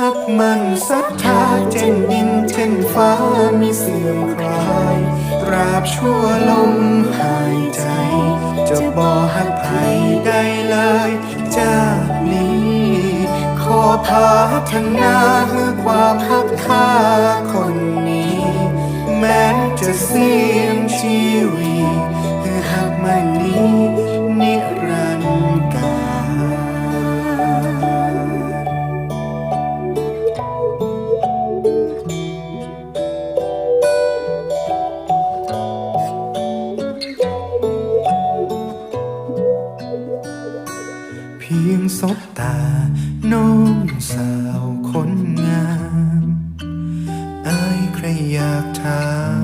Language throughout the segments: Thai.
หักมันศรัทธาเช่นดินเช่นฟ้ามีเสื่อมคลายตราบชั่วลมหายใจ จะบ่หักไผได้เลยจากนี้ ขอพาทนาคือความหักค่า สบตา น้องสาวคนงาม อายใครอยากถาม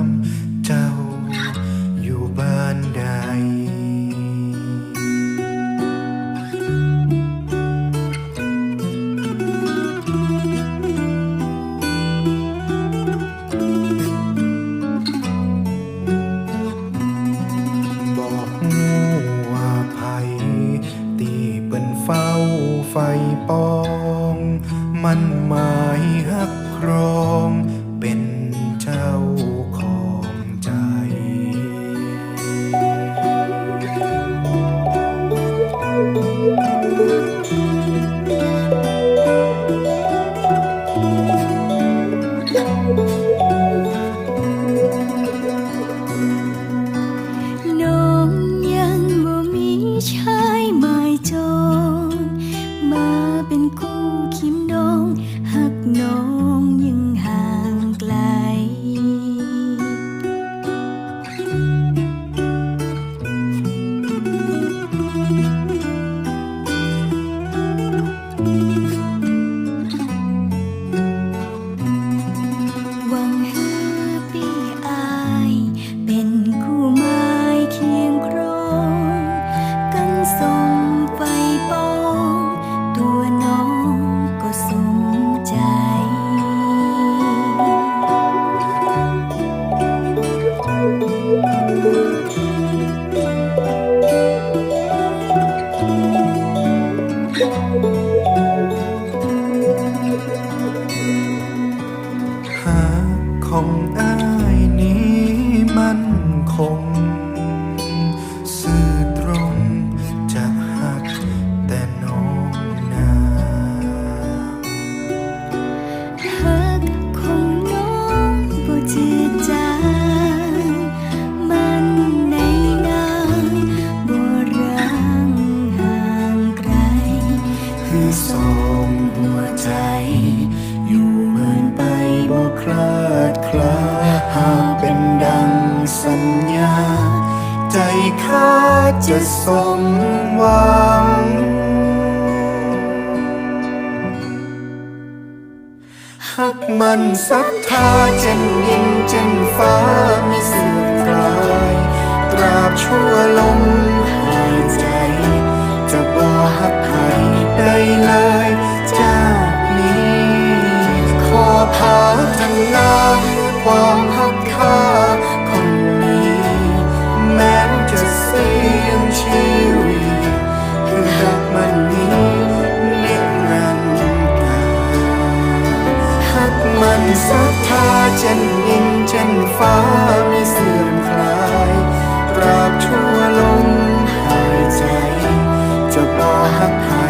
มั ของอ้ายนี้มันคง สื่อตรงจะหักแต่น้องนาหักของน้องบ่จืดจางมันในนางบ่ร้างห่างไกล คือสองหัวใจ อยู่เหมือนไปบ่คลาด ข้าจะสมหวัง หักมันศรัทธาเจนยินเจนฟ้ามี เจนดินเจนฟ้าไม่เสื่อมคลายตราบชั่วลมหายใจจะบ่หักใคร